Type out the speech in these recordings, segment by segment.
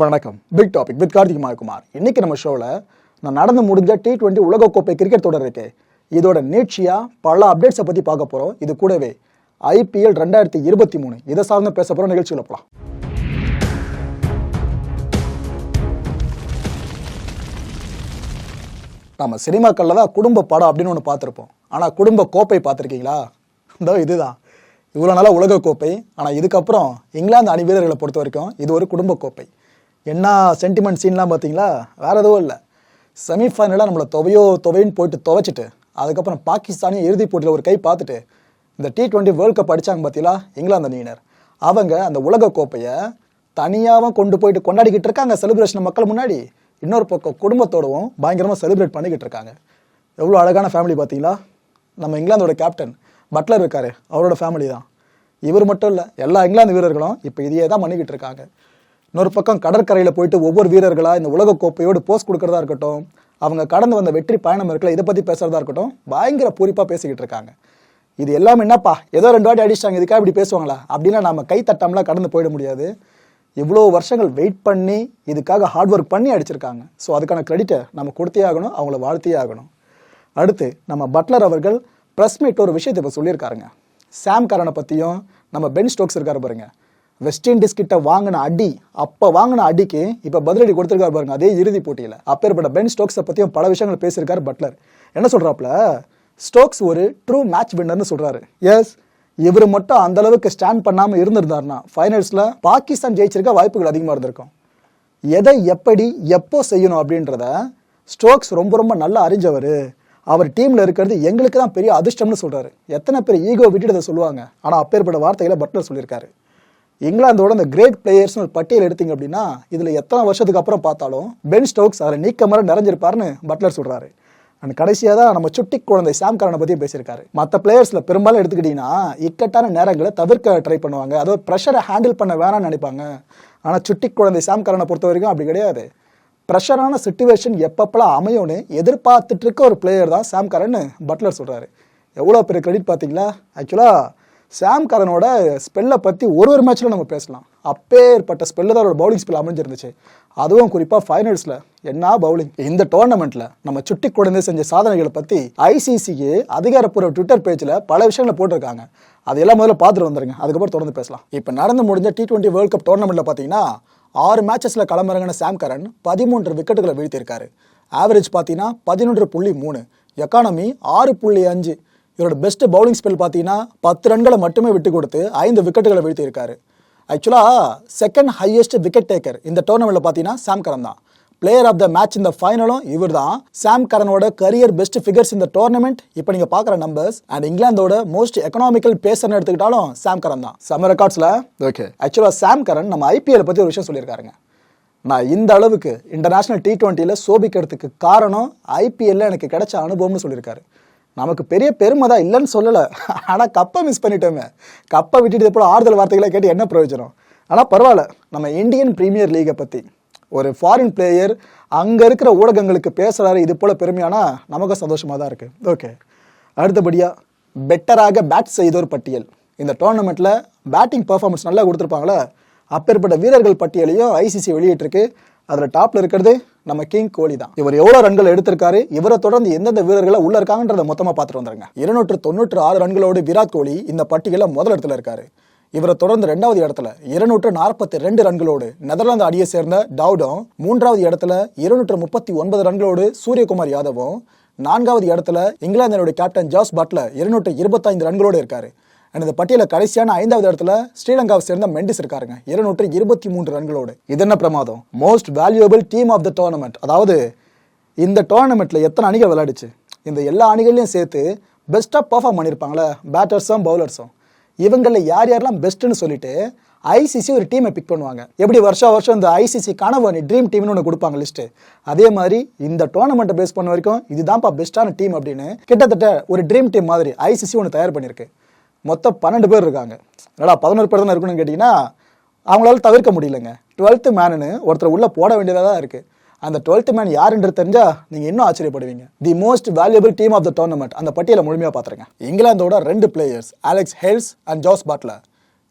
வணக்கம். Big topic with Karthik Mayakumar இன்னைக்கு நம்ம ஷோவில் நான் நடந்து முடிஞ்ச டி டுவெண்ட்டி உலகக்கோப்பை கிரிக்கெட் தொடர் இருக்கு. இதோட நீட்சியாக பல அப்டேட்ஸை பற்றி பார்க்க போகிறோம் இது கூடவே ஐபிஎல் ரெண்டாயிரத்தி இருபத்தி மூணு. இதை சார்ந்து பேச போகிறோம் நிகழ்ச்சியில் போகலாம் நம்ம சினிமாக்களில் தான் குடும்ப படம் அப்படின்னு ஒன்று பார்த்துருப்போம். ஆனால் குடும்ப கோப்பை பார்த்துருக்கீங்களா? இதோ இதுதான். இவ்வளோ நாளாக உலகக்கோப்பை. ஆனால் இதுக்கப்புறம் இங்கிலாந்து அணி வீரர்களை பொறுத்த வரைக்கும் இது ஒரு குடும்ப கோப்பை. என்ன சென்டிமெண்ட் சீன்லாம் பார்த்தீங்களா? வேறு எதுவும் இல்லை. செமிஃபைனலாக நம்மளை துவையோ துவைன்னு போயிட்டு துவைச்சிட்டு அதுக்கப்புறம் பாகிஸ்தானையும் இறுதிப் போட்டியில் ஒரு கை பார்த்துட்டு இந்த டி டுவெண்ட்டி வேர்ல்ட் கப் அடிச்சாங்க பார்த்தீங்களா? இங்கிலாந்து அணியினர். அவங்க அந்த உலக கோப்பையை தனியாகவும் கொண்டு போயிட்டு கொண்டாடிக்கிட்டு இருக்காங்க செலிப்ரேஷன் மக்கள் முன்னாடி. இன்னொரு பக்கம் குடும்பத்தோடவும் பயங்கரமாக செலிப்ரேட் பண்ணிக்கிட்டு இருக்காங்க. எவ்வளோ அழகான ஃபேமிலி பார்த்தீங்களா? நம்ம இங்கிலாந்தோட கேப்டன் பட்லர் இருக்கார். அவரோட ஃபேமிலி தான். இவர் மட்டும் இல்லை எல்லா இங்கிலாந்து வீரர்களும் இப்போ இதையே தான் பண்ணிக்கிட்டு இருக்காங்க. இன்னொரு பக்கம் கடற்கரையில் போயிட்டு ஒவ்வொரு வீரர்களாக இந்த உலக கோப்பையோடு போஸ்ட் கொடுக்கறதா இருக்கட்டும் அவங்க கடந்து வந்த வெற்றி பயணம் இருக்குல்ல இதை பற்றி பேசுறதா இருக்கட்டும் பயங்கர பூரிப்பாக பேசிக்கிட்டு இருக்காங்க. இது எல்லாமே என்னப்பா ஏதோ ரெண்டு வாட்டி அடிச்சிட்டாங்க இதுக்காக இப்படி பேசுவாங்களா? அப்படின்னா நம்ம கை தட்டாமலாம் கடந்து போயிட முடியாது. இவ்வளோ வருஷங்கள் வெயிட் பண்ணி இதுக்காக ஹார்ட் ஒர்க் பண்ணி அடிச்சிருக்காங்க. ஸோ அதுக்கான கிரெடிட்டை நம்ம கொடுத்தே ஆகணும் அவங்கள வாழ்த்தியே ஆகணும். அடுத்து நம்ம பட்லர் அவர்கள் ப்ரெஸ் மீட் ஒரு விஷயத்தை இப்போ சொல்லியிருக்காருங்க. சாம் கரனை பற்றியும் நம்ம பென் ஸ்டோக்ஸ் இருக்கார் பாருங்கள் வெஸ்ட் இண்டீஸ் கிட்ட வாங்கின அடி அப்போ வாங்கின அடிக்கு இப்போ பதிலடி கொடுத்துருக்காரு பாருங்க அதே இறுதி போட்டியில். அப்பேற்பட்ட பென் ஸ்டோக்ஸை பற்றியும் பல விஷயங்கள் பேசியிருக்காரு பட்லர். என்ன சொல்கிறாப்புல ஸ்டோக்ஸ் ஒரு ட்ரூ மேட்ச் வின்னர்னு சொல்கிறாரு எஸ் இவர் மட்டும் அந்த அளவுக்கு ஸ்டாண்ட் பண்ணாமல் இருந்திருந்தாருன்னா ஃபைனல்ஸில் பாகிஸ்தான் ஜெயிச்சிருக்க வாய்ப்புகள் அதிகமாக இருந்திருக்கும். எதை எப்படி எப்போ செய்யணும் அப்படின்றத ஸ்டோக்ஸ் ரொம்ப ரொம்ப நல்லா அறிஞ்சவர். அவர் டீமில் இருக்கிறது எங்களுக்கு தான் பெரிய அதிர்ஷ்டம்னு சொல்கிறாரு எத்தனை பேர் ஈகோ விட்டுட்டு அதை சொல்லுவாங்க? ஆனால் அப்பேற்பட்ட வார்த்தைகளை பட்லர் சொல்லியிருக்காரு. இங்கிலாந்தோட அந்த கிரேட் பிளேயர்ஸ்னு ஒரு பட்டியல் எடுத்தீங்க அப்படின்னா இதில் எத்தனை வருஷத்துக்கு அப்புறம் பார்த்தாலும் பென் ஸ்டோக்ஸ் அதில் நீக்க மரம் நிறைஞ்சிருப்பாருன்னு பட்லர் சொல்கிறாரு அண்ட் கடைசியாக தான் நம்ம சுட்டி குழந்தை சாம் கரனை பற்றி பேசியிருக்காரு. மற்ற பிளேயர்ஸில் பெரும்பாலும் எடுத்துக்கிட்டிங்கன்னா இக்கட்டான நேரங்களை தவிர்க்க ட்ரை பண்ணுவாங்க. அதாவது ப்ரெஷரை ஹேண்டில் பண்ண வேணாம்னு நினைப்பாங்க. ஆனால் சுட்டி குழந்தை சாம் கரனை பொறுத்த வரைக்கும் அப்படி கிடையாது. ப்ரெஷரான சுச்சுவேஷன் எப்பப்பெல்லாம் அமையும்னு எதிர்பார்த்துட்டு இருக்க ஒரு பிளேயர் தான் சாம் கரன் பட்லர் சொல்கிறாரு எவ்வளோ பெரிய கிரெடிட் பார்த்தீங்களா? ஆக்சுவலாக சாம் கரனோட ஸ்பெல்லை பற்றி ஒரு ஒரு மேட்ச்சில் நம்ம பேசலாம். அப்பேற்பட்ட ஸ்பெல்லு தான் அவரோட பவுலிங் ஸ்பெல் அமைஞ்சிருந்துச்சு. அதுவும் குறிப்பாக ஃபைனல்ஸில் என்ன பவுலிங் இந்த டோர்னமெண்ட்டில் நம்ம சுட்டி குழந்தை செஞ்ச சாதனைகளை பற்றி ஐசிசிக்கு அதிகாரப்பூர்வ ட்விட்டர் பேஜில் பல விஷயங்களை போட்டிருக்காங்க. அதையெல்லாம் முதல்ல பார்த்துட்டு வந்துருங்க. அதுக்கப்புறம் தொடர்ந்து பேசலாம். இப்போ நடந்து முடிஞ்ச டி டுவெண்ட்டி வேர்ல்ட் கப் டோர்னமெண்ட்டில் பார்த்தீங்கன்னா ஆறு மேட்சஸில் களமிறங்கின சாம் கரன் பதிமூன்று விக்கெட்டுகளை வீழ்த்தியிருக்காரு. ஆவரேஜ் பார்த்தீங்கன்னா பதினொன்று புள்ளி மூணு. எக்கானமி ஆறு புள்ளி அஞ்சு. இவரோட பெஸ்ட் பவுலிங் ஸ்பெல் பார்த்தீங்கன்னா பத்து ரன்களை மட்டுமே விட்டு கொடுத்து ஐந்து விக்கெட்டுகளை வீழ்த்தியிருக்காரு. ஆக்சுவலாக செகண்ட் ஹையஸ்ட் விக்கெட் டேக்கர் இந்த டோர்னமெண்ட்டில் பார்த்தீங்கன்னா சாம் கரன் தான். பிளேயர் ஆஃப் த மேட்ச் இந்த ஃபைனலும் இவர் தான் சாம் கரனோட கரியர் பெஸ்ட் ஃபிகர்ஸ் இந்த டோர்னமெண்ட் இப்போ நீங்கள் பார்க்குற நம்பர்ஸ் அண்ட் இங்கிலாந்தோட மோஸ்ட் எக்கனாமிக்கல் பேசர்னு எடுத்துக்கிட்டாலும் சாம் கரன் தான். சம்ம ரெக்கார்ட்ஸில் ஓகே ஆக்சுவலாக சாம் கரன் நம்ம ஐபிஎல் பற்றி ஒரு விஷயம் சொல்லியிருக்காருங்க. நான் இந்த அளவுக்கு இன்டர்நேஷனல் டி டுவெண்ட்டியில் சோபிக்கிறதுக்கு காரணம் ஐபிஎல்ல எனக்கு கிடைச்ச அனுபவம்னு சொல்லியிருக்காரு. நமக்கு பெரிய பெருமை தான் இல்லைன்னு சொல்லலை. ஆனால் கப்பை மிஸ் பண்ணிட்டோமே. கப்பை விட்டுட்டு போல ஆறுதல் வார்த்தைகளை கேட்டு என்ன பிரயோஜனம்? ஆனால் பரவாயில்ல. நம்ம இந்தியன் பிரீமியர் லீகை பற்றி ஒரு ஃபாரின் பிளேயர் அங்கே இருக்கிற ஊடகங்களுக்கு பேசுகிறாரு இது போல் பெருமையானா நமக்கும் சந்தோஷமாக தான் இருக்குது ஓகே அடுத்தபடியாக பெட்டராக பேட் செய்தோர் பட்டியல். இந்த டோர்னமெண்ட்டில் பேட்டிங் பர்ஃபார்மன்ஸ் நல்லா கொடுத்துருப்பாங்களே. அப்பேற்பட்ட வீரர்கள் பட்டியலையும் ஐசிசி வெளியிட்டிருக்கு. அதில் டாப்பில் இருக்கிறது நம்ம கிங் கோலி தான். இவர் எவ்வளோ ரன்கள் எடுத்திருக்காரு இவரை தொடர்ந்து எந்தெந்த வீரர்களை உள்ள இருக்காங்கன்றத மொத்தமாக பார்த்துட்டு வந்துருங்க. இருநூற்று தொண்ணூற்று ஆறு ரன்களோடு விராட் கோலி இந்த பட்டியலில் முதல் இடத்துல இருக்காரு. இவரை தொடர்ந்து ரெண்டாவது இடத்துல இருநூற்று நாற்பத்தி ரெண்டு ரன்களோடு நெதர்லாந்து அணியை சேர்ந்த டவுடும் மூன்றாவது இடத்துல இருநூற்று முப்பத்தி ஒன்பது ரன்களோடு சூரியகுமார் யாதவும் நான்காவது இடத்துல இங்கிலாந்தினுடைய கேப்டன் ஜாஸ் பட்லர் இருநூற்று இருபத்தைந்து ரன்களோடு இருக்காரு. அண்ட் இந்த பட்டியல கடைசியான ஐந்தாவது இடத்துல ஸ்ரீலங்காவை சேர்ந்த மெண்டிஸ் இருக்காருங்க. இருநூற்று இருபத்தி மூன்று ரன்களோடு. இது என்ன பிரமாதம்? Most valuable team of the tournament அதாவது இந்த டோர்னமெண்ட்ல எத்தனை அணிகள் விளையாடுச்சு? இந்த எல்லா அணிகளையும் சேர்த்து பெஸ்ட்டாக பர்ஃபார்ம் பண்ணியிருப்பாங்களே பேட்டர்ஸும் பவுலர்ஸும் இவங்களில் யார் யாரெல்லாம் பெஸ்ட்டுன்னு சொல்லிட்டு ஐசிசி ஒரு டீமை பிக் பண்ணுவாங்க. எப்படி வருஷம் வருஷம் இந்த ஐசிசி கனவு அணி ட்ரீம் டீம்னு ஒன்று கொடுப்பாங்க லிஸ்ட்டு அதே மாதிரி இந்த டோர்னமெண்ட்டை பேஸ் பண்ண வரைக்கும் இதுதான்ப்பா பெஸ்ட்டான டீம் அப்படின்னு கிட்டத்தட்ட ஒரு ட்ரீம் டீம் மாதிரி ஐசிசி ஒன்று தயார் பண்ணியிருக்கு. மொத்தம் பன்னெண்டு பேர் இருக்காங்க. என்னடா பதினோரு பேர் தானே இருக்கணும்னு கேட்டிங்கன்னா அவங்களால தவிர்க்க முடியலங்க. டுவெல்த்து மேனுன்னு ஒருத்தர் உள்ளே போட வேண்டியதாக தான் இருக்குது அந்த டுவெல்த் மேன் யாருன்றது தெரிஞ்சா நீங்கள் இன்னும் ஆச்சரியப்படுவீங்க. The most valuable team of the tournament அந்த பட்டியலை முழுமையாக பார்த்துருங்க. இங்கிலாந்தோட ரெண்டு players Alex Hales and Jose Buttler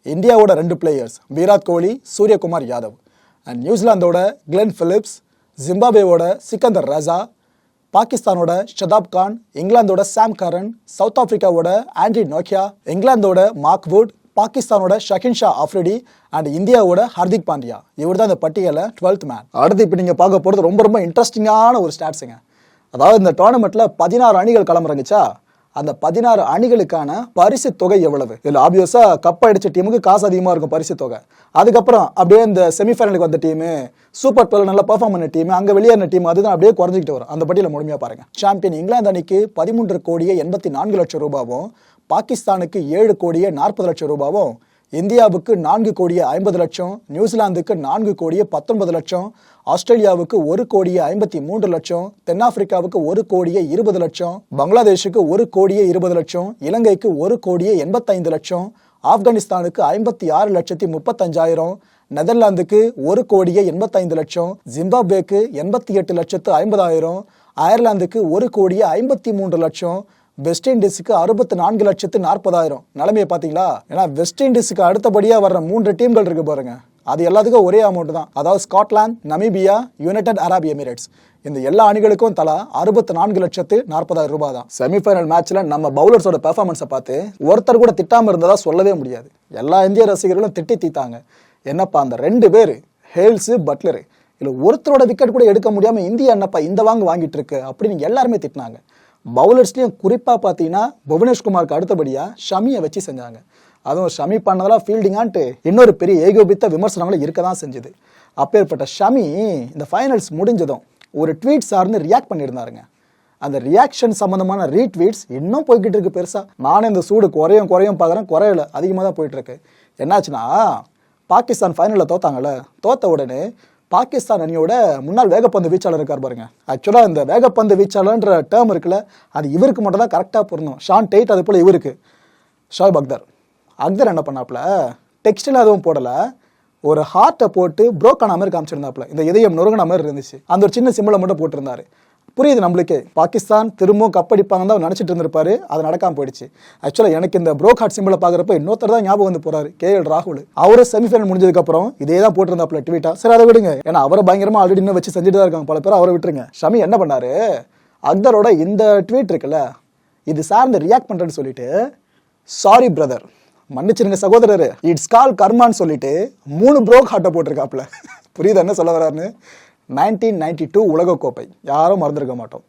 இந்தியாவோட ரெண்டு பிளேயர்ஸ் விராட் கோலி சூரியகுமார் யாதவ். அண்ட் நியூசிலாந்தோட கிளென் ஃபிலிப்ஸ் ஜிம்பாபேவோட சிக்கந்தர் ரஜா பாகிஸ்தானோட ஷதாப் கான் இங்கிலாந்தோட சாம் கரன் சவுத் ஆப்பிரிக்காவோட ஆண்ட்ரி நோக்கியா இங்கிலாந்தோட மார்க் வுட் பாகிஸ்தானோட ஷகின் ஷா ஆஃப்ரிடி அண்ட் இந்தியாவோட ஹர்திக் பாண்டியா. இவர் தான் இந்த பட்டியலில் டுவெல்த் மேன் அடுத்து இப்போ நீங்கள் பார்க்க போகிறது ரொம்ப ரொம்ப இன்ட்ரெஸ்டிங்கான ஒரு ஸ்டாட்ஸுங்க அதாவது இந்த டோர்னமெண்ட்டில் பதினாறு அணிகள் களமிறங்குச்சா? அந்த பதினாறு அணிகளுக்கான பரிசு தொகை எவ்வளவு? இதில் ஆப்வியஸாக கப் அடிச்ச டீமுக்கு காசு அதிகமாக இருக்கும் பரிசு தொகை. அதுக்கப்புறம் அப்படியே இந்த செமிஃபைனலுக்கு வந்த டீமு சூப்பர் டுவெல் நல்லா பர்ஃபார்ம் பண்ண டீம் அங்கே வெளியேறின டீம் அதுதான் அப்படியே குறைஞ்சிக்கிட்டு வரும். அந்த பட்டியல முழுமையாக பாருங்க. சாம்பியன் இங்கிலாந்து அணிக்கு பதிமூன்று கோடியே எண்பத்தி நான்கு லட்சம் ரூபாவும் பாகிஸ்தானுக்கு ஏழு கோடியே நாற்பது லட்சம் ரூபாவும் இந்தியாவுக்கு நான்கு கோடியே ஐம்பது லட்சம் நியூசிலாந்துக்கு நான்கு கோடியே பத்தொன்பது லட்சம் ஆஸ்திரேலியாவுக்கு ஒரு கோடியே ஐம்பத்தி மூன்று லட்சம் தென்னாப்பிரிக்காவுக்கு ஒரு கோடியே இருபது லட்சம் பங்களாதேஷுக்கு ஒரு கோடியே இருபது லட்சம் இலங்கைக்கு ஒரு கோடியே எண்பத்தைந்து லட்சம் ஆப்கானிஸ்தானுக்கு ஐம்பத்தி ஆறு லட்சத்தி முப்பத்தஞ்சாயிரம் நெதர்லாந்துக்கு ஒரு கோடியே எண்பத்தைந்து லட்சம் ஜிம்பாப்வேக்கு எண்பத்தி எட்டு லட்சத்து ஐம்பதாயிரம் அயர்லாந்துக்கு ஒரு கோடியே ஐம்பத்தி மூன்று லட்சம் வெஸ்ட் இண்டீஸுக்கு அறுபத்தி நான்கு லட்சத்து நாற்பதாயிரம். நிலைமையை பார்த்தீங்களா? ஏன்னா வெஸ்ட் இண்டீஸுக்கு அடுத்தபடியாக வர்ற மூன்று டீம்கள் இருக்கு பாருங்க. அது எல்லாத்துக்கும் ஒரே அமௌண்ட் தான். அதாவது Scotland Namibia United Arab Emirates இந்த எல்லா அணிகளுக்கும் தலா அறுபத்தி நான்கு லட்சத்து நாற்பதாயிரம் ரூபாய் தான். செமிஃபைனல் மேட்ச்ல நம்ம பவுலர்ஸோட பெர்ஃபார்மன்ஸை பார்த்து ஒருத்தர் கூட திட்டாமல் இருந்ததா சொல்லவே முடியாது. எல்லா இந்திய ரசிகர்களும் திட்டி தீத்தாங்க. என்னப்பா அந்த ரெண்டு பேர் ஹேல்ஸு பட்லரு இல்லை ஒருத்தரோட விக்கெட் கூட எடுக்க முடியாமல் இந்தியா என்னப்பா இந்த வாங்க வாங்கிட்டு இருக்கு அப்படின்னு எல்லாருமே திட்டினாங்க. பவுலர்ஸ்லேயும் குறிப்பாக பார்த்தீங்கன்னா புவனேஷ்குமாருக்கு அடுத்தபடியாக ஷமியை வச்சு செஞ்சாங்க. அதுவும் ஷமி பண்ணதெல்லாம் ஃபீல்டிங்கான்ட்டு இன்னொரு பெரிய ஏகோபித்த விமர்சனங்களும் இருக்க தான் செஞ்சுது. அப்பேற்பட்ட ஷமி இந்த ஃபைனல்ஸ் முடிஞ்சதும் ஒரு ட்வீட் சார்ந்து ரியாக்ட் பண்ணியிருந்தாருங்க. அந்த ரியாக்ஷன் சம்மந்தமான ரீட்வீட்ஸ் இன்னும் போய்கிட்டு இருக்கு பெருசாக நானும் இந்த சூடு குறையும் குறையும் பார்க்குறேன் குறையல. அதிகமாக தான் போயிட்டுருக்கு என்னாச்சுன்னா பாகிஸ்தான் ஃபைனலில் தோத்தாங்கல்ல? தோத்த உடனே பாகிஸ்தான் அணியோட முன்னாள் வேகப்பந்து வீச்சாளர் இருக்கார் பாருங்க. ஆக்சுவலாக இந்த வேகப்பந்து வீச்சாளர்ன்ற டேர்ம் இருக்குல்ல அது இவருக்கு மட்டும் தான் கரெக்டாக பொருந்தும். ஷான் டெய்ட் அது போல் இவருக்கு. ஷாப் அக்தர் அக்தர் என்ன பண்ணாப்புல? டெக்ஸ்டைல் அதுவும் போடலை. ஒரு ஹார்ட்டை போட்டு ப்ரோக் ஆன மாதிரி காமிச்சிருந்தாப்புல. இந்த இதயம் நொறுங்கின மாதிரி இருந்துச்சு. அந்த ஒரு சின்ன சிம்பிளை மட்டும் போட்டிருந்தாரு. புரியுது நம்மளுக்கே. பாகிஸ்தான் திரும்பவும் கப்படிப்பாங்க தான் நினச்சிட்டு இருந்திருப்பாரு. அது நடக்காமல் போயிடுச்சு. ஆக்சுவலாக எனக்கு இந்த ப்ரோக் ஹார்ட் சிம்பிளை பார்க்குறப்ப இன்னொருத்தர் தான் ஞாபகம் வந்து போறாரு. கே எல் ராகுல். அவரும் செமிஃபைனல் முடிஞ்சதுக்கப்புறம் இதே தான் போட்டிருந்தாப்ல ட்வீட்டா சரி அதை விடுங்க. ஏன்னா அவரை பயங்கரமாக ஆல்ரெடி இன்னும் வச்சு செஞ்சுட்டு தான் இருக்காங்க. பல பேர் அவரை விட்டுருங்க. ஷமி என்ன பண்ணாரு? அக்தரோட இந்த ட்வீட் இருக்குல்ல இது சார்ந்து ரியாக்ட் பண்ணுறேன்னு சொல்லிட்டு சாரி பிரதர் மன்னிச்சிருங்க சகோதரர். இட்ஸ் கால் கர்மான்னு சொல்லிட்டு மூணு ப்ரோக் ஹார்ட்டை போட்டிருக்காப்ல புரியுது என்ன சொல்ல வர்றாருன்னு நைன்டீன் நைன்டி டூ உலகக்கோப்பை. யாரும் மறந்துருக்க மாட்டோம்.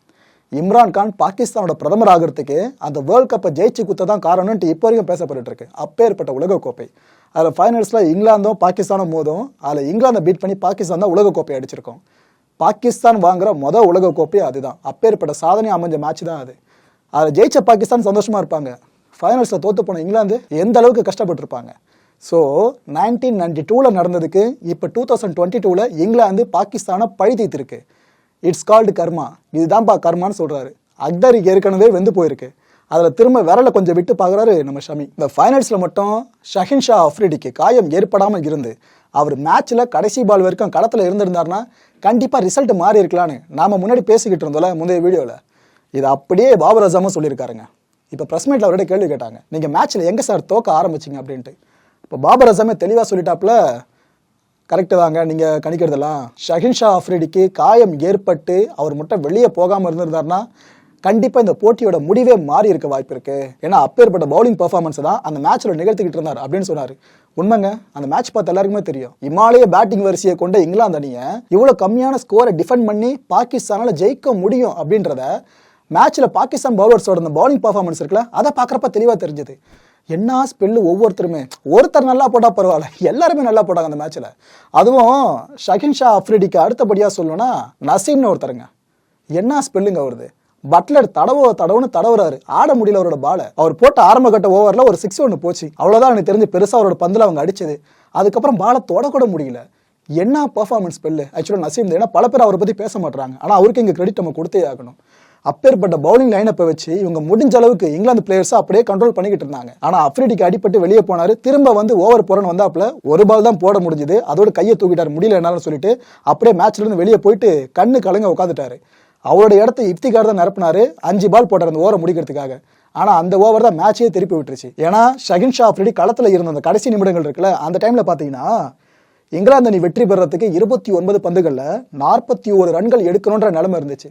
இம்ரான் கான் பாகிஸ்தானோட பிரதமர் ஆகிறதுக்கு அந்த வேர்ல்ட் கப்பை ஜெயிச்சு குத்த தான் காரணம்ட்டு இப்போ வரைக்கும் பேசப்பட்டு இருக்கு. அப்பேற்பட்ட உலகக்கோப்பை. அதில் ஃபைனல்ஸில் இங்கிலாந்தும் பாகிஸ்தானும் மோதும். அதில் இங்கிலாந்தை பீட் பண்ணி பாகிஸ்தான் தான் உலகக்கோப்பை அடிச்சிருக்கோம். பாகிஸ்தான் வாங்குற மொதல் உலகக்கோப்பை அதுதான். அப்பேற்பட்ட சாதனை அமைஞ்ச மேட்ச் தான் அது. அதில் ஜெயிச்ச பாகிஸ்தான் சந்தோஷமாக இருப்பாங்க. ஃபைனல்ஸில் தோற்று போன இங்கிலாந்து எந்த அளவுக்கு கஷ்டப்பட்டிருப்பாங்க? ஸோ நைன்டீன் நைன்டி டூவில் நடந்ததுக்கு இப்போ டூ தௌசண்ட் டுவெண்ட்டி டூவில் இங்கிலாந்து பாகிஸ்தானை பழி தீர்த்திருக்கு. இட்ஸ் கால்டு கர்மா இதுதான்ப்பா கர்மான்னு சொல்கிறாரு அக்தர் ஏற்கனவே வெந்து போயிருக்கு. அதில் திரும்ப விரலை கொஞ்சம் விட்டு பார்க்குறாரு நம்ம ஷமி. இந்த ஃபைனல்ஸில் மட்டும் ஷஹின் ஷா அஃப்ரிடிக்கு காயம் ஏற்படாமல் இருந்து அவர் மேட்ச்சில் கடைசி பால் வரைக்கும் களத்தில் இருந்திருந்தாருன்னா கண்டிப்பாக ரிசல்ட் மாறி இருக்கலான்னு நாம் முன்னாடி பேசிக்கிட்டு இருந்தோம்ல முந்தைய வீடியோவில் இது அப்படியே பாபர் அசாமும் சொல்லியிருக்காருங்க. இப்போ ப்ரெஸ் மீட்டில் அவர்கிட்ட கேள்வி கேட்டாங்க. நீங்கள் மேட்ச்சில் எங்கே சார் தோக்க ஆரம்பிச்சிங்க அப்படின்ட்டு. இப்போ பாபர் அசாமே தெளிவாக சொல்லிட்டாப்புல கரெக்டு தாங்க நீங்கள் கணிக்கிறதெல்லாம். ஷஹின் ஷா காயம் ஏற்பட்டு அவர் மட்டும் வெளியே போகாமல் இருந்திருந்தாருன்னா கண்டிப்பாக இந்த போட்டியோட முடிவே மாறி இருக்க வாய்ப்பு இருக்கு. ஏன்னா அப்பேற்பட்ட பவுலிங் பர்ஃபார்மன்ஸ் தான் அந்த மேட்ச்சில் நிகழ்த்திக்கிட்டு இருந்தார் அப்படின்னு சொன்னார். உண்மைங்க அந்த மேட்ச் பார்த்து எல்லாருக்குமே தெரியும். இமாலய பேட்டிங் வரிசையை கொண்ட இங்கிலாந்து அணியை இவ்வளோ கம்மியான ஸ்கோரை டிஃபெண்ட் பண்ணி பாகிஸ்தானால் ஜெயிக்க முடியும் அப்படின்றத மேட்ச்சில் பாகிஸ்தான் பவுலர்ஸோட அந்த பவுலிங் பர்ஃபார்மன்ஸ் இருக்குல்ல அதை பார்க்குறப்ப தெளிவாக தெரிஞ்சது. என்ன ஸ்பெல்லு ஒவ்வொருத்தருமே? ஒருத்தர் நல்லா போட்டால் பரவாயில்ல. எல்லாருமே நல்லா போட்டாங்க அந்த மேட்ச்சில் அதுவும் ஷகின் ஷா அஃப்ரிடிக்கு அடுத்தபடியாக சொல்லணும்னா நசீம்னு ஒருத்தருங்க. என்ன ஸ்பெல்லுங்க வருது பட்லர் தடவோ தடவுன்னு தடவுறாரு. ஆட முடியல அவரோட பாலை அவர் போட்ட ஆரம்ப கட்ட ஓவரில் ஒரு சிக்ஸ் ஒன்று போச்சு. அவ்வளோதான் எனக்கு தெரிஞ்சு பெருசாக அவரோட பந்தில் அவங்க அடிச்சது. அதுக்கப்புறம் பாலை தொடக்கூட முடியல. என்ன பர்ஃபார்மன்ஸ் ஸ்பெல்லு ஆக்சுவலாக நசீம் ஏன்னா பல பேர் அவரை பற்றி பேச மாட்டாங்க ஆனால் அவருக்கு இங்கே கிரெடிட் நம்ம கொடுத்தே ஆகணும். அப்பேற்பட்ட பவுலிங் லைனப்பை வச்சு இவங்க முடிஞ்ச அளவுக்கு இங்கிலாந்து பிளேயர்ஸை அப்படியே கண்ட்ரோல் பண்ணிக்கிட்டு இருந்தாங்க. ஆனா அப்ரிடிக்கு அடிபட்டு வெளியே போனாரு. திரும்ப வந்து ஓவர் போறன்னு வந்தாப்புல ஒரு பால் தான் போட முடிஞ்சது. அதோட கையை தூக்கிட்டார். முடியல என்னாலும் சொல்லிட்டு அப்படியே மேட்ச்ல இருந்து வெளியே போயிட்டு கண்ணு கலங்க உட்காந்துட்டாரு அவரோட இடத்த இப்திகார் தான் நிரப்பினாரு. அஞ்சு பால் போட்டார் அந்த ஓவரை முடிக்கிறதுக்காக. ஆனா அந்த ஓவர் தான் மேட்சே திருப்பி விட்டுருச்சு. ஏன்னா ஷகின் ஷா அப்ரிடி களத்துல இருந்த அந்த கடைசி நிமிடங்கள் இருக்குல்ல அந்த டைம்ல பாத்தீங்கன்னா இங்கிலாந்து அணி வெற்றி பெறத்துக்கு இருபத்தி ஒன்பது பந்துகளில் நாற்பத்தி ஒரு ரன்கள் எடுக்கணுன்ற நிலைமை இருந்துச்சு.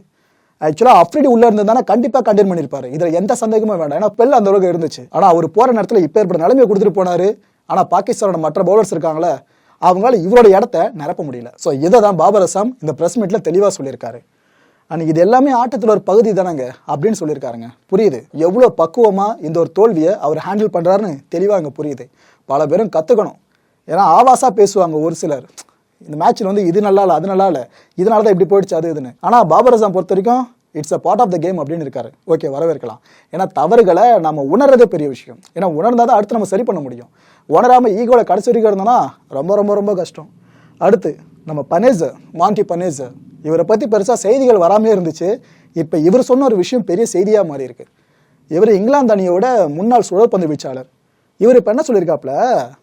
ஆக்சுவலாக அஃப்ரிடி உள்ள இருந்ததுனா கண்டிப்பா கண்டெயின் பண்ணிருப்பாரு. இதுல எந்த சந்தேகமும் வேண்டாம். ஏன்னா பெல் அந்த அளவுக்கு இருந்துச்சு. ஆனா அவர் போற நேரத்துல இப்ப ஏற்பட்ட நிலைமையை கொடுத்துட்டு போனாரு. ஆனா பாகிஸ்தானோட மற்ற பவுலர்ஸ் இருக்காங்களே அவங்களால இவரோட இடத்த நிரப்ப முடியல. ஸோ இதை தான் பாபர் அசாம் இந்த பிரஸ் மீட்ல தெளிவா சொல்லியிருக்காரு. அண்ட் இது எல்லாமே ஆட்டத்தில் ஒரு பகுதி தானங்க அப்படின்னு சொல்லியிருக்காருங்க. புரியுது? எவ்வளோ பக்குவமாக இந்த ஒரு தோல்வியை அவர் ஹேண்டில் பண்ணுறாருன்னு தெளிவாக அங்கே புரியுது. பல பேரும் கற்றுக்கணும் ஏன்னா ஆவாசாக பேசுவாங்க ஒரு சிலர். இந்த மேட்ச்சில் வந்து இது நல்லா இல்லை அது நல்லா இல்லை. இதனால தான் இப்படி போயிடுச்சு அது இதுன்னு. ஆனால் பாபர் அசாம் பொறுத்த வரைக்கும் it's a part of the game அப்படின்னு இருக்காரு. ஓகே வரவேற்கலாம். ஏன்னா தவறுகளை நம்ம உணர்றதே பெரிய விஷயம். ஏன்னா உணர்ந்தால் தான் அடுத்து நம்ம சரி பண்ண முடியும். உணராமல் ஈகோவில் கடைசி வரைக்கும் இருந்தோம்னா ரொம்ப ரொம்ப ரொம்ப கஷ்டம். அடுத்து நம்ம பனேஸ் மாண்டி பனேஸ் இவரை பற்றி பெருசாக செய்திகள் வராமே இருந்துச்சு. இப்போ இவர் சொன்ன ஒரு விஷயம் பெரிய செய்தியாக மாறி இருக்கு இவர் இங்கிலாந்து அணியோட முன்னாள் சுழற்பந்து வீச்சாளர். இவர் இப்போ என்ன சொல்லியிருக்காப்ல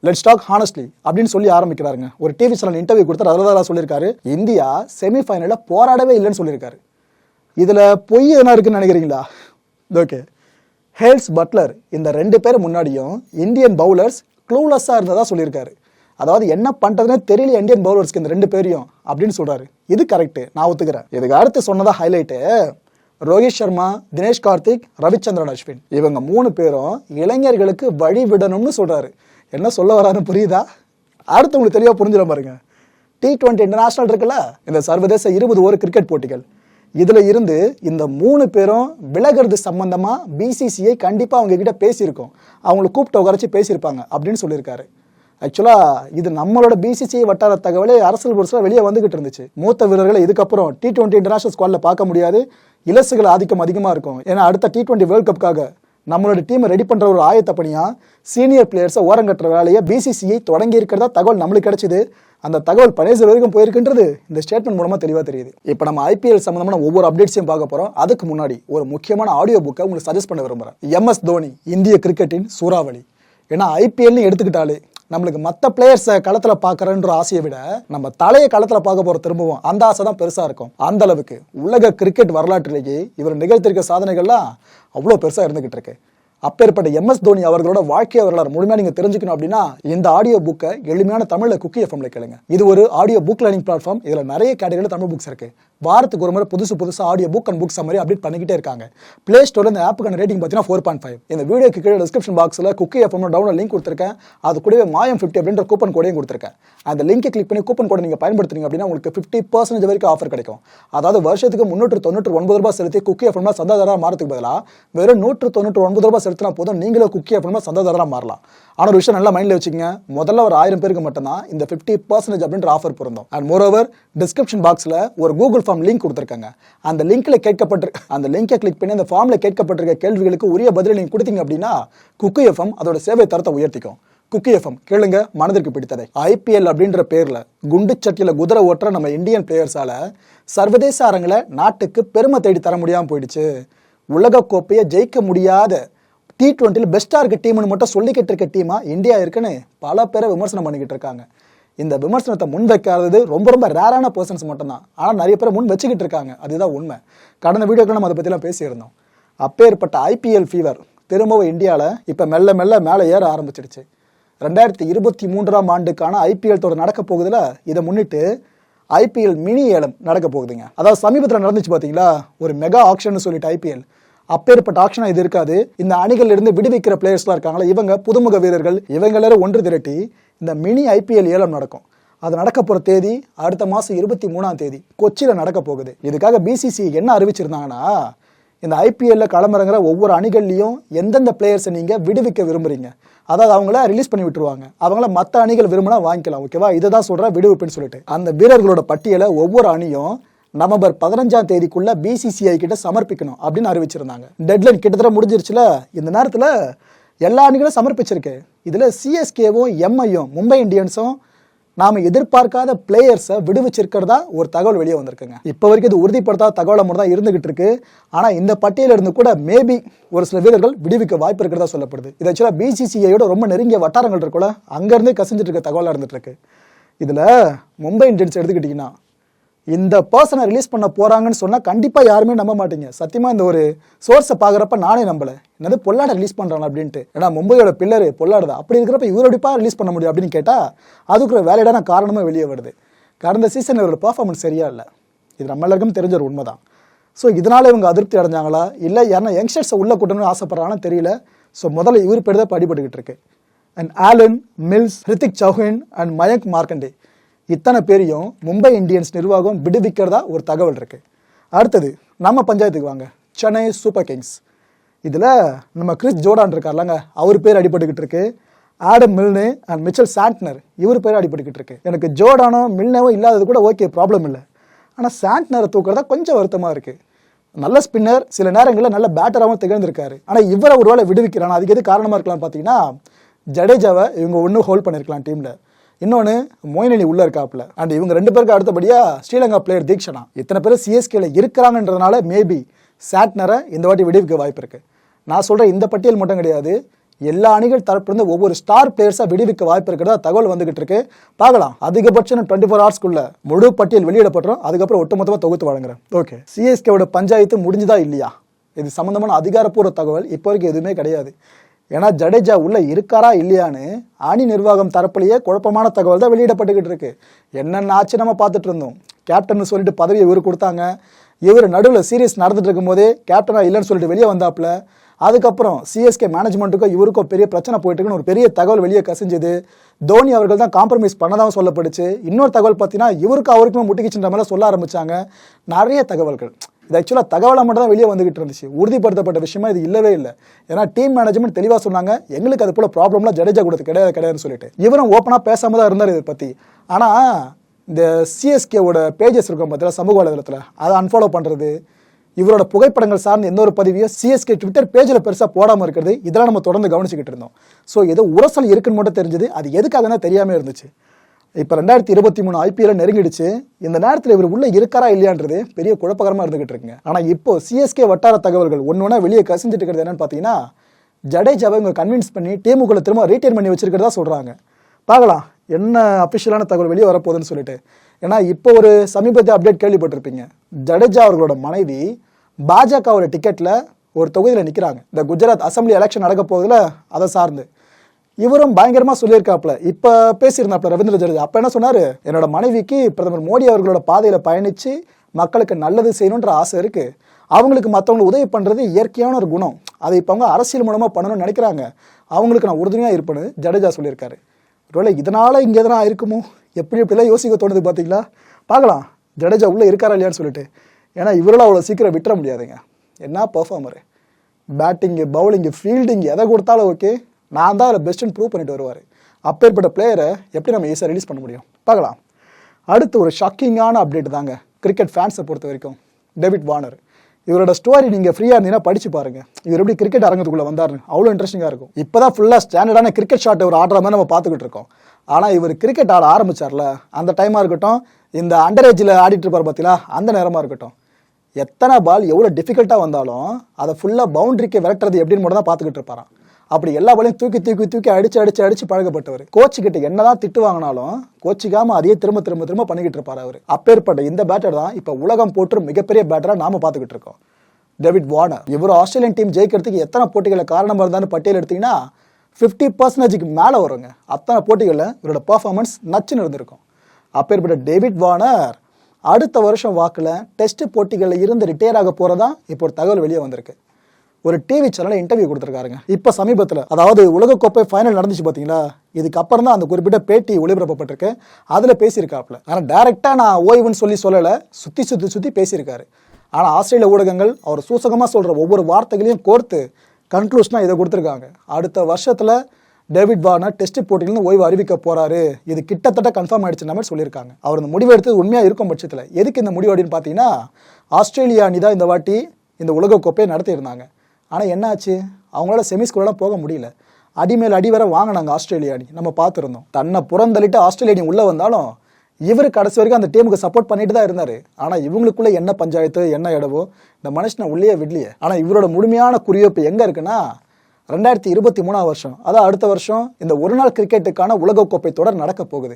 லெட்ஸ் டாக் ஹானஸ்ட்லி அப்படின்னு சொல்லி ஆரம்பிக்கிறாருங்க. ஒரு டிவி சேனல் இன்டர்வியூ கொடுத்தார் அதில் தான் சொல்லியிருக்காரு. இந்தியா செமிஃபைனலில் போராடவே இல்லைன்னு சொல்லியிருக்காரு. இதில் பொய் எதனா இருக்குன்னு நினைக்கிறீங்களா? ஓகே ஹேல்ஸ் பட்லர் இந்த ரெண்டு பேர் முன்னாடியும் இந்தியன் பவுலர்ஸ் க்ளூலெஸ்ஸாக இருந்ததாக சொல்லியிருக்காரு. அதாவது என்ன பண்ணுறதுனே தெரியல இந்தியன் பவுலர்ஸ்க்கு இந்த ரெண்டு பேரையும் அப்படின்னு சொல்கிறாரு இது கரெக்டு நான் ஒத்துக்கிறேன். இதுக்கு அடுத்து சொன்னதாக ஹைலைட்டு ரோஹித் சர்மா தினேஷ் கார்த்திக் ரவிச்சந்திரன் அஸ்வின். இவங்க மூணு பேரும் இளைஞர்களுக்கு வழி விடணும்னு சொல்கிறாரு என்ன சொல்ல வராதுன்னு புரியுதா? அடுத்து உங்களுக்கு தெளிவாக புரிஞ்சிடும் பாருங்க. டி டுவெண்ட்டி இன்டர்நேஷனல் இருக்குல்ல? இந்த சர்வதேச இருபது ஓவர் கிரிக்கெட் போட்டிகள். இதுல இருந்து இந்த மூணு பேரும் விலகிறது சம்பந்தமா பிசிசிஐ கண்டிப்பா அவங்க கிட்ட பேசியிருக்கோம். அவங்களை கூப்பிட்டு உட்காரச்சு பேசியிருப்பாங்க அப்படின்னு சொல்லியிருக்காரு. ஆக்சுவலா இது நம்மளோட பிசிசிஐ வட்டார தகவலே அரசியல் புரட்சியில் வெளியே வந்துகிட்டு இருந்துச்சு. மூத்த வீரர்களை இதுக்கப்புறம் டி டுவெண்ட்டி இன்டர்நேஷனல் ஸ்குவாட்ல பார்க்க முடியாது. இலசுகள் ஆதிக்கம் அதிகமாக இருக்கும். ஏன்னா அடுத்த டி டுவெண்ட்டி வேர்ல்ட் கப்புக்காக நம்மளோட டீமை ரெடி பண்ற ஒரு ஆயத்த பணியா சீனியர் பிளேயர்ஸை ஓரங்கட்டுற வேலையை பிசிசிஐ தொடங்கி இருக்கிறதா தகவல் நம்மளுக்கு கிடைச்சிது. அந்த தகவல் பனேசர் வரைக்கும் போயிருக்குன்றது இந்த ஸ்டேட்மெண்ட் மூலமா தெளிவா தெரியுது. இப்போ நம்ம ஐபிஎல் சம்பந்தமான ஒவ்வொரு அப்டேட்ஸையும் பார்க்க போறோம். அதுக்கு முன்னாடி ஒரு முக்கியமான ஆடியோ புக்கை உங்களுக்கு சஜஸ்ட் பண்ண விரும்புறேன். எம்எஸ் தோனி இந்திய கிரிக்கெட்டின் சூறாவளி. ஏன்னா ஐபிஎல்னு எடுத்துக்கிட்டாலே நம்மளுக்கு மற்ற பிளேயர்ஸை களத்தில் பார்க்குறன்ற ஆசையை விட நம்ம தலையை களத்தில் பார்க்க போகிற திரும்பவும் அந்த ஆசை தான் பெருசாக இருக்கும். அந்த அளவுக்கு உலக கிரிக்கெட் வரலாற்றிலேயே இவர் நிகழ்த்திருக்க சாதனைகள்லாம் அவ்வளோ பெருசாக இருந்துகிட்டு இருக்கு. அப்பேற்பட்ட எம்எஸ் தோனி அவர்களோட வாழ்க்கை வரலாறு முழுமையாக நீங்கள் தெரிஞ்சுக்கணும் அப்படின்னா இந்த ஆடியோ புக்கை எளிமையான தமிழில் குக்கி எஃப்எம்ல கேளுங்க. இது ஒரு ஆடியோ புக் லேர்னிங் பிளாட்ஃபார்ம் இதில் நிறைய கேட்டகரியில் தமிழ் புக்ஸ் இருக்குது வாரத்துக்கு ஒரு முறை புதுசு புதுசாக ஆடியோ புக் அண்ட் புக்ஸ் மாதிரி அப்டேட் பண்ணிக்கிட்டே இருக்காங்க. பிளே ஸ்டோர்ல இந்த ஆப்புக்கான ரேட்டிங் பார்த்தீங்கன்னா ஃபோர் பாயிண்ட் ஃபைவ் இந்த வீடியோக்கு கீழே டிஸ்கிரிப்ஷன் பாக்ஸில் குக்கி எஃப்எம் டவுன்லோட் லிங்க் கொடுத்துருக்கேன். அது கூடவே மாயம் ஃபிஃப்டி அப்படின்ற கூப்பன் கோடையும் கொடுத்துருக்கேன். அந்த லிங்கை கிளிக் பண்ணி கூப்பன் கோடை நீங்கள் பயன்படுத்துறீங்க அப்படின்னா உங்களுக்கு ஃபிஃப்டி பர்சன்டேஜ் வரைக்கும் ஆஃபர் கிடைக்கும். அதாவது வருஷத்துக்கு முந்நூற்று தொண்ணூற்று ஒன்பது ரூபாய் செலுத்தி குக்கி எஃப்எம்னா சந்தாதாரா மாறதுக்கு பதிலாக வெறும் நூற்று தொண்ணூற்று ஒன்பது ரூபாய் செலுத்தினா போதும் நீங்களே குக்கி எஃப்எம்னா சந்தாதாரா மாறலாம். ஆனால் ஒரு விஷயம் நல்லா மைண்டில் வச்சுக்கோங்க. முதல்ல ஒரு ஆயிரம் பேருக்கு மட்டும்தான் இந்த ஃபிஃப்டி பர்சன்டேஜ் அப்படின்ற ஆஃபர் பிறந்தோம் அண்ட் மோரோவர் டிஸ்கிரிப்ஷன் பாக்ஸில் ஒரு கூகுள் ஃபார்ம் லிங்க் கொடுத்துருக்காங்க. அந்த லிங்க்ல கேட்கப்பட்டிருக்க அந்த லிங்கை கிளிக் பண்ணி அந்த ஃபார்ம்ல கேட்கப்பட்டிருக்க கேள்விகளுக்கு உரிய பதிலை நீங்க கொடுத்தீங்க அப்படின்னா குக்கு எஃப்எம் அதோட சேவை தரத்தை உயர்த்திக்கும். குக்கி எஃப்எம் கேளுங்க மனதிற்கு பிடித்ததை. ஐபிஎல் அப்படின்ற பேர்ல குண்டு சட்டியில குதிரை ஓட்டுற நம்ம இந்தியன் பிளேயர்ஸால சர்வதேச அரங்கில் நாட்டுக்கு பெருமை தேடி தர முடியாமல் போயிடுச்சு. உலக கோப்பையை ஜெயிக்க முடியாத டி டுவெண்ட்டியில் பெஸ்ட்டாக இருக்க டீம்னு மட்டும் சொல்லிக்கிட்டு இருக்க டீமா இந்தியா இருக்குன்னு பல பேரை விமர்சனம் பண்ணிக்கிட்டு இருக்காங்க. இந்த விமர்சனத்தை முன் வைக்காதது ரொம்ப ரொம்ப ரேரான பர்சன்ஸ் மட்டும்தான். ஆனால் நிறைய பேர் முன் வச்சுக்கிட்டு இருக்காங்க. அதுதான் உண்மை. கடந்த வீடியோக்கு நம்ம அதை பற்றிலாம் பேசியிருந்தோம். அப்பேற்பட்ட ஐபிஎல் ஃபீவர் திரும்பவும் இந்தியாவில் இப்போ மெல்ல மெல்ல மேலே ஏற ஆரம்பிச்சிடுச்சு. ரெண்டாயிரத்தி இருபத்தி மூன்றாம் ஆண்டுக்கான ஐபிஎல் தொடர் நடக்க போகுதுல இதை முன்னிட்டு ஐபிஎல் மினி ஏலம் நடக்க போகுதுங்க. அதாவது சமீபத்தில் நடந்துச்சு பார்த்தீங்களா ஒரு மெகா ஆக்ஷன் சொல்லிட்டு ஐபிஎல் அப்பேற்பட்ட ஆக்ஷனாக இது இருக்காது. இந்த அணிகள் இருந்து விடுவிக்கிற பிளேயர்ஸ்லாம் இருக்காங்களா இவங்க புதுமுக வீரர்கள் இவங்க எல்லாரும் ஒன்று திரட்டி இந்த மினி ஐபிஎல் ஏலம் நடக்கும். அது நடக்க போகிற தேதி அடுத்த மாதம் இருபத்தி மூணாம் தேதி. கொச்சியில் நடக்க போகுது. இதுக்காக பிசிசி என்ன அறிவிச்சிருந்தாங்கன்னா இந்த ஐபிஎல்ல களமிறங்குற ஒவ்வொரு அணிகள்லையும் எந்தெந்த பிளேயர்ஸை நீங்கள் விடுவிக்க விரும்புறீங்க. அதாவது அவங்கள ரிலீஸ் பண்ணி விட்டுருவாங்க. அவங்கள மற்ற அணிகள் விரும்பினா வாங்கிக்கலாம் ஓகேவா இதை தான் சொல்கிறேன் விடுவிப்புன்னு சொல்லிட்டு. அந்த வீரர்களோட பட்டியலை ஒவ்வொரு அணியும் நவம்பர் பதினஞ்சாம் தேதிக்குள்ள பிசிசிஐ கிட்ட சமர்ப்பிக்கணும் அப்படின்னு அறிவிச்சிருந்தாங்க. டெட்லைன் கிட்டத்தட்ட முடிஞ்சிருச்சுல? இந்த நேரத்தில் எல்லா அணிகளும் சமர்ப்பிச்சிருக்கு. இதுல சிஎஸ்கேவும் எம்ஐயும் மும்பை இந்தியன்ஸும் நாம எதிர்பார்க்காத பிளேயர்ஸை விடுவிச்சிருக்கிறதா ஒரு தகவல் வெளியே வந்திருக்குங்க. இப்போ வரைக்கும் இது உறுதிப்படுத்தாத தகவலை மட்டும் தான் இருந்துகிட்டு இருக்கு. ஆனா இந்த பட்டியல இருந்து கூட மேபி ஒரு சில வீரர்கள் விடுவிக்க வாய்ப்பு இருக்கிறதா சொல்லப்படுது. இது ஆக்சுவலாக பிசிசிஐயோட ரொம்ப நெருங்கிய வட்டாரங்கள் இருக்குல்ல அங்கேருந்தே கசிஞ்சிட்டு இருக்க தகவலாக இருந்துட்டு இருக்கு. இதுல மும்பை இந்தியன்ஸ் எடுத்துக்கிட்டிங்கன்னா இந்த பர்சனை ரிலீஸ் பண்ண போறாங்கன்னு சொன்னா கண்டிப்பா யாருமே நம்ப மாட்டீங்க. சத்தியமா இந்த ஒரு சோர்ஸை பாக்குறப்ப நானே நம்பல. என்னது பொல்லாட ரிலீஸ் பண்றாங்க அப்படின்ட்டு. ஏன்னா மும்பையோட பில்லரு பொல்லாடுதா? அப்படி இருக்கிறப்ப இவரோடப்பா ரிலீஸ் பண்ண முடியும் அப்படின்னு கேட்டா அதுக்கு ஒரு வேலையிடான காரணமாக வெளியே வருது. கடந்த சீசன் இவரோட பர்ஃபார்மன்ஸ் சரியா இல்லை. இது நம்ம எல்லாருக்கும் தெரிஞ்ச ஒரு உண்மைதான். ஸோ இதனால இவங்க அதிருப்தி அடைஞ்சாங்களா? இல்லை யாருன்னா யங்ஸ்டர்ஸை உள்ள கூட்டணும்னு ஆசைப்படுறாங்கன்னு தெரியல. ஸோ முதல்ல இவர் பேர் தான் படிபட்டுக்கிட்டு இருக்கு. And Alan Mills Hrithik Shokeen and Mayank Markande இத்தனை பேரையும் மும்பை இந்தியன்ஸ் நிர்வாகம் விடுவிக்கிறதா ஒரு தகவல் இருக்கு. அடுத்தது நம்ம பஞ்சாயத்துக்கு வாங்க. Chennai Super Kings. இதில் நம்ம கிறிஸ் ஜோர்டான் இருக்கார்லங்க அவர் பேர் அடிபட்டுக்கிட்டு இருக்கு. Adam Milne and Mitchell Santner இவர் பேர் அடிபட்டுக்கிட்டு இருக்கு. எனக்கு ஜோர்டானோ மில்னவோ இல்லாதது கூட ஓகே ப்ராப்ளம் இல்லை. ஆனால் சாண்ட்னரை தூக்குறதா கொஞ்சம் வருத்தமாக இருக்குது நல்ல ஸ்பின்னர் சில நேரங்களில் நல்ல பேட்டராகவும் திகழ்ந்திருக்காரு. ஆனால் இவரை ஒருவேளை விடுவிக்கிறானா அதுக்கு எது காரணமாக இருக்கலாம் பார்த்தீங்கன்னா ஜடேஜாவை இவங்க ஒன்றும் ஹோல்ட் பண்ணியிருக்கலாம் டீமில் இன்னொன்று மொயின் அலி உள்ள இருக்காப்புல. அண்ட் இவங்க ரெண்டு பேருக்கு அடுத்தபடியாக ஸ்ரீலங்கா பிளேயர் தீக்ஷனா. இத்தனை பேர் சிஎஸ்கேல இருக்கிறாங்கன்றதுனால மேபி சாட்னரை இந்த வாட்டி விடுவிக்க வாய்ப்பு இருக்கு. நான் சொல்ற இந்த பட்டியல் மட்டும் கிடையாது. எல்லா அணிகள் தரப்பிலிருந்து ஒவ்வொரு ஸ்டார் பிளேயர்ஸாக விடுவிக்க வாய்ப்பு இருக்கிறதா தகவல் வந்துகிட்டு இருக்கு. பார்க்கலாம். அதிகபட்சம் டுவெண்ட்டி ஃபோர் ஹவர்ஸ்க்குள்ள முழு பட்டியல் வெளியிடப்படுறோம் அதுக்கப்புறம் ஒட்டுமொத்தமாக தொகுத்து வழங்குறேன். ஓகே சிஎஸ்கேவோட பஞ்சாயத்து முடிஞ்சுதா இல்லையா? இது சம்மந்தமான அதிகாரப்பூர்வ தகவல். இப்போ வரைக்கும் எதுவுமே கிடையாது. ஏன்னா ஜடேஜா உள்ள இருக்காரா இல்லையான்னு அணி நிர்வாகம் தரப்புலேயே குழப்பமான தகவல் தான் வெளியிடப்பட்டுக்கிட்டு இருக்கு. என்னென்ன ஆச்சு நம்ம பார்த்துட்டு இருந்தோம். கேப்டன் சொல்லிட்டு பதவியை இவர் கொடுத்தாங்க. இவர் நடுவில் சீரியஸ் நடந்துட்டு இருக்கும்போதே கேப்டனாக இல்லைன்னு சொல்லிட்டு வெளியே வந்தாப்புல. அதுக்கப்புறம் சிஎஸ்கே மேனேஜ்மெண்ட்டுக்கும் இவருக்கும் பெரிய பிரச்சனை போயிட்டுருக்குன்னு ஒரு பெரிய தகவல் வெளியே கசிஞ்சுது. தோனி அவர்கள் தான் காம்ப்ரமைஸ் பண்ணதாகவும் சொல்லப்படுச்சு. இன்னொரு தகவல் பார்த்தீங்கன்னா இவருக்கு அவருக்குமே முட்டிக்கிச்சுன்ற மாதிரி சொல்ல ஆரம்பித்தாங்க நிறைய தகவல்கள். இது ஆக்சுவலாக தகவலை மட்டும் தான் வெளியே வந்துகிட்டு இருந்துச்சு உறுதிப்படுத்தப்பட்ட விஷயமா இது இல்லவே இல்லை. ஏன்னா டீம் மேனேஜ்மெண்ட் தெளிவாக சொன்னாங்க எங்களுக்கு அது போல ப்ராப்ளம்லாம் ஜடேஜா கொடுத்து கிடையாது கிடையாதுன்னு சொல்லிட்டு. இவரும் ஓப்பனாக பேசாம தான் இருந்தார் இதை பற்றி ஆனால் இந்த சிஎஸ்கேவோட பேஜஸ் இருக்கும் பார்த்தீங்கன்னா சமூக வலைதளத்தில்? அதை அன்ஃபாலோ பண்ணுறது இவரோட புகைப்படங்கள் சார்ந்த எந்த ஒரு பதிவையும் சிஎஸ்கே ட்விட்டர் பேஜில் பெருசாக போடாமல் இருக்கிறது இதெல்லாம் நம்ம தொடர்ந்து கவனிச்சுக்கிட்டு இருந்தோம். ஸோ ஏதோ உரசல் இருக்குன்னு மட்டும் தெரிஞ்சது அது எதுக்காகனா தெரியாமல் இருந்துச்சு. இப்போ ரெண்டாயிரத்தி இருபத்தி மூணு ஐபிஎல் நெருங்கிடுச்சு. இந்த நேரத்தில் இவர் உள்ள இருக்காரா இல்லையான்றது பெரிய குழப்பகரமாக இருந்துகிட்டு இருக்குங்க. ஆனால் இப்போ சிஎஸ்கே வட்டார தகவல்கள் ஒன்று ஒன்றா வெளியே கசிஞ்சிட்டு இருக்கிறது என்னன்னு பார்த்தீங்கன்னா ஜடேஜாவை இவங்க கன்வின்ஸ் பண்ணி டீமுக்குள்ள திரும்ப ரீட்டைன் பண்ணி வச்சிருக்கிறதா சொல்கிறாங்க பார்க்கலாம் என்ன அஃபிஷியலான தகவல் வெளியே வரப்போகுதுன்னு சொல்லிட்டு. ஏன்னா இப்போ ஒரு சமீபத்திய அப்டேட் கேள்விப்பட்டிருப்பீங்க. ஜடேஜா அவர்களோட மனைவி பாஜகவோட டிக்கெட்டில் ஒரு தொகுதியில் நிற்கிறாங்க இந்த குஜராத் அசம்பிளி எலெக்ஷன் நடக்க போகுதுல அதை சார்ந்து. இவரும் பயங்கரமா சொல்லியிருக்காப்ல இப்ப பேசியிருந்தாப்ல ரவீந்திர ஜடேஜா. அப்ப என்ன சொன்னாரு? என்னோட மனைவிக்கு பிரதமர் மோடி அவர்களோட பாதையில பயணிச்சு மக்களுக்கு நல்லது செய்யணுன்ற ஆசை இருக்கு. அவங்களுக்கு மற்றவங்க உதவி பண்றது இயற்கையான ஒரு குணம். அதை இப்போ அவங்க அரசியல் மூலமா பண்ணணும்னு நினைக்கிறாங்க. அவங்களுக்கு நான் உறுதுணையா இருப்பேன்னு ஜடேஜா சொல்லியிருக்காரு. ஒருவேளை இதனால இங்க எதனா இருக்குமோ? எப்படி எப்படிலாம் யோசிக்க தோணுது பாத்தீங்களா? பார்க்கலாம். ஜடேஜா உள்ள இருக்காரா இல்லையான்னு சொல்லிட்டு. ஏன்னா இவரெல்லாம் அவ்வளோ சீக்கிரம் விட்டுற முடியாதுங்க. என்ன பர்ஃபார்மரு பேட்டிங்கு பவுலிங்கு ஃபீல்டிங் எதை கொடுத்தாலும் ஓகே நான் தான் அதில் பெஸ்ட்டுன்னு ப்ரூவ் பண்ணிட்டு வருவார். அப்பேற்பட்ட பிளேயரை எப்படி நம்ம ஈஸியாக ரிலீஸ் பண்ண முடியும்? பார்க்கலாம். அடுத்து ஒரு ஷாக்கிங்கான அப்டேட் தாங்க. கிரிக்கெட் ஃபேன்ஸை பொறுத்த வரைக்கும். David Warner. இவரோட ஸ்டோரி நீங்கள் ஃப்ரீயாக இருந்தீங்கன்னா படிச்சு பாருங்க. இவர் எப்படி கிரிக்கெட் அரங்கத்துக்குள்ளே வந்தார் அவ்வளோ இன்ட்ரெஸ்டிங்காக இருக்கும். இப்போ தான் ஃபுல்லாக ஸ்டாண்டர்டான கிரிக்கெட் ஷாட் ஒரு ஆடுற மாதிரி நம்ம பார்த்துக்கிட்டு இருக்கோம். ஆனால் இவர் கிரிக்கெட் ஆட ஆரம்பிச்சார்ல அந்த டைமாக இருக்கட்டும் இந்த அண்டர் ஏஜில் ஆடிட்டு இருப்பார் பார்த்தீங்களா அந்த நேரமாக இருக்கட்டும். எத்தனை பால் எவ்வளோ டிஃபிகல்ட்டாக வந்தாலும் அதை ஃபுல்லாக பவுண்டரிக்கு விரட்டுறது எப்படின்னு மட்டும் தான் பார்த்துக்கிட்டு இருப்பாரான் அப்படி எல்லா பாலையும் தூக்கி தூக்கி தூக்கி அடிச்சு அடிச்சு அடிச்சு பழகப்பட்டவர் கோச்சு கிட்ட என்னதான் திட்டு வாங்கினாலும் கோச்சிக்காம அதையே திரும்ப திரும்ப திரும்ப பண்ணிக்கிட்டு இருப்பார் அவர். அப்பேற்பட்ட இந்த பேட்டர் தான் இப்போ உலகம் போட்டு மிகப்பெரிய பேட்டரா நாம பார்த்துக்கிட்டு இருக்கோம். David Warner. இவர் ஆஸ்திரேலியன் டீம் ஜெயிக்கிறதுக்கு எத்தனை போட்டிகளை காரணமாக இருந்தாலும் பட்டியல் எடுத்தீங்கன்னா ஃபிஃப்டி பர்சன்டேஜுக்கு மேலே வருங்க. அத்தனை போட்டிகளில் இவரோட பர்ஃபார்மன்ஸ் நச்சுன்னு இருந்திருக்கும். அப்பேற்பட்ட டேவிட் வார்னர் அடுத்த வருஷம் வாக்கில் டெஸ்ட் போட்டிகளில் இருந்து ரிட்டையர் ஆக போகிறதா இப்போ ஒரு தகவல் வெளியே வந்திருக்கு. ஒரு டிவி சேனலில் இன்டர்வியூ கொடுத்துருக்காருங்க. இப்போ சமீபத்தில் அதாவது உலகக்கோப்பை ஃபைனல் நடந்துச்சு பார்த்தீங்களா இதுக்கப்புறம் தான் அந்த குறிப்பிட்ட பேட்டி ஒளிபரப்பப்பட்டிருக்கு. அதில் பேசியிருக்காப்புல. ஆனால் டேரெக்டாக நான் ஓய்வுன்னு சொல்லி சொல்லலை சுற்றி சுற்றி சுற்றி பேசியிருக்காரு. ஆனால் ஆஸ்திரேலிய ஊடகங்கள் அவர் சூசகமாக சொல்கிற ஒவ்வொரு வார்த்தைகளையும் கோர்த்து கன்க்ளூஷனாக இதை கொடுத்துருக்காங்க. அடுத்த வருஷத்தில் டேவிட் வார்னர் டெஸ்ட் போட்டியிலிருந்து ஓய்வு அறிவிக்க போறாரு. இது கிட்டத்தட்ட கன்ஃபார்ம் ஆயிடுச்சுன்ற மாதிரி சொல்லியிருக்காங்க. அவர் இந்த முடிவு எடுத்தது உண்மையாக இருக்கும் பட்சத்தில். எதுக்கு இந்த முடிவு அப்படின்னு பார்த்தீங்கன்னா ஆஸ்திரேலியா அணி தான் இந்த வாட்டி இந்த உலகக்கோப்பையை நடத்தியிருந்தாங்க. ஆனால் என்னாச்சு? அவங்களால செமிஸ்குள்ளலாம் போக முடியல. அடிமேல் அடி வர வாங்கினாங்க ஆஸ்திரேலியா அணி. நம்ம பார்த்துருந்தோம். தன்னை புறந்தள்ளிட்டு ஆஸ்திரேலியா அணி உள்ளே வந்தாலும் இவர் கடைசி வரைக்கும் அந்த டீமுக்கு சப்போர்ட் பண்ணிட்டு தான் இருந்தார். ஆனால் இவங்களுக்குள்ள என்ன பஞ்சாயத்து என்ன இடவோ இந்த மனுஷனை உள்ளே விடலையே. ஆனால் இவரோட முழுமையான குறிவைப்பு எங்கே இருக்குன்னா ரெண்டாயிரத்தி இருபத்தி மூணாம் வருஷம். அதான் அடுத்த வருஷம் இந்த ஒரு நாள் கிரிக்கெட்டுக்கான உலகக்கோப்பை தொடர் நடக்க போகுது.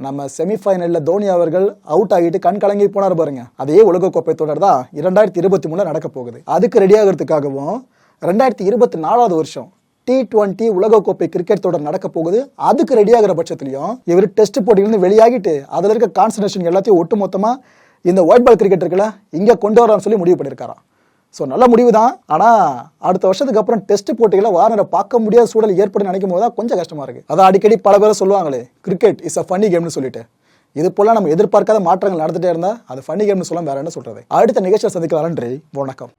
நம்ம செமிஃபைனலில் தோனி அவர்கள் அவுட் ஆகிட்டு கண் கலங்கி போனார் பாருங்க. அதே உலகக்கோப்பை தொடர் தான் இரண்டாயிரத்தி இருபத்தி மூணில் நடக்க போகுது. அதுக்கு ரெடி ஆகிறதுக்காகவும் ரெண்டாயிரத்தி இருபத்தி நாலாவது வருஷம் டி டுவெண்ட்டி உலகக்கோப்பை கிரிக்கெட் தொடர் நடக்க போகுது. அதுக்கு ரெடியாகிற பட்சத்துலையும் இவர் டெஸ்ட் போட்டியிலிருந்து வெளியாகிட்டு அதில் இருக்க கான்சன்ட்ரேஷன் எல்லாத்தையும் ஒட்டுமொத்தமா இந்த ஒயிட் பால் கிரிக்கெட் இருக்குல்ல இங்கே கொண்டு வரலாம்னு சொல்லி முடிவு பண்ணியிருக்காராம் ஸோ நல்ல முடிவு தான். ஆனால் அடுத்த வருஷத்துக்கு அப்புறம் டெஸ்ட் போட்டிகளை வாரனரை பார்க்க முடியாத சூழல் ஏற்படும் நினைக்கும் போது தான் கொஞ்சம் கஷ்டமாக இருக்குது அதான் அடிக்கடி பல பேர் சொல்லுவாங்களே கிரிக்கெட் இஸ் அ ஃபன்னி கேம்னு சொல்லிட்டு. இது போல நம்ம எதிர்பார்க்காத மாற்றங்கள் நடந்துட்டே இருந்தால் அது ஃபன்னி கேம்னு சொல்ல வேற என்ன சொல்கிறது அடுத்த நிகழ்ச்சியை சந்திக்கலாம் நன்றி வணக்கம்.